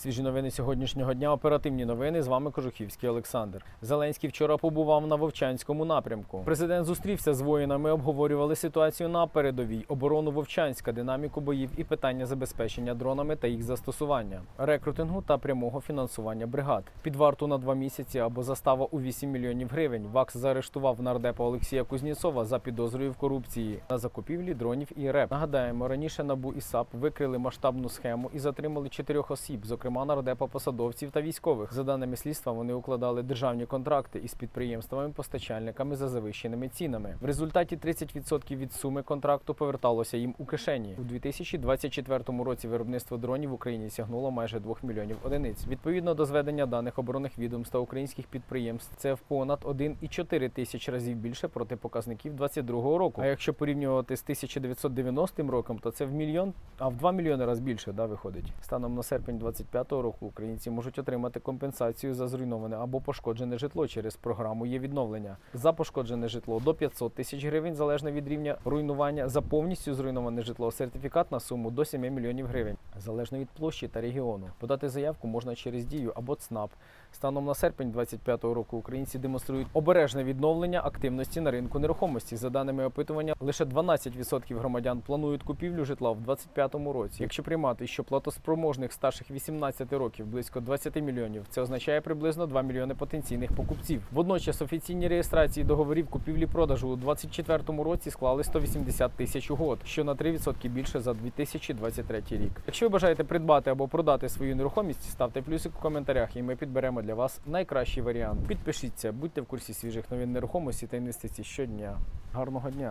Свіжі новини сьогоднішнього дня. Оперативні новини. З вами Кожухівський Олександр. Зеленський вчора побував на Вовчанському напрямку. Президент зустрівся з воїнами, обговорювали ситуацію на передовій, оборону Вовчанська, динаміку боїв і питання забезпечення дронами та їх застосування, рекрутингу та прямого фінансування бригад. Під варту на два місяці або застава у 8 мільйонів гривень. ВАКС заарештував нардепа Олексія Кузнєцова за підозрою в корупції на закупівлі дронів і РЕП. Нагадаємо, раніше НАБУ і САП викрили масштабну схему і затримали чотирьох осіб, зокрема нардепа посадовців та військових. За даними слідства, вони укладали державні контракти із підприємствами-постачальниками за завищеними цінами. В результаті 30% від суми контракту поверталося їм у кишені. У 2024 році виробництво дронів в Україні сягнуло майже 2 мільйонів одиниць. Відповідно до зведення даних оборонних відомств та українських підприємств, це в понад 1,4 тисяч разів більше проти показників 2022 року. А якщо порівнювати з 1990 роком, то це в мільйон, а в 2 мільйони разів більше да, виходить. Станом на серпень 2025 року українці можуть отримати компенсацію за зруйноване або пошкоджене житло через програму є відновлення. За пошкоджене житло до 500 тисяч гривень, залежно від рівня руйнування. За повністю зруйноване житло сертифікат на суму до 7 мільйонів гривень, залежно від площі та регіону. Подати заявку можна через дію або ЦНАП. Станом на серпень 2025 року українці демонструють обережне відновлення активності на ринку нерухомості. За даними опитування, лише 12% громадян планують купівлю житла в 2025 році. Якщо приймати, що платоспроможних старших 18 років близько 20 мільйонів, це означає приблизно 2 мільйони потенційних покупців. Водночас офіційні реєстрації договорів купівлі-продажу у 2024 році склали 180 тисяч угод, що на 3% більше за 2023 рік. Якщо бажаєте придбати або продати свою нерухомість, ставте плюсик у коментарях, і ми підберемо для вас найкращий варіант. Підпишіться, будьте в курсі свіжих новин нерухомості та інвестицій щодня. Гарного дня!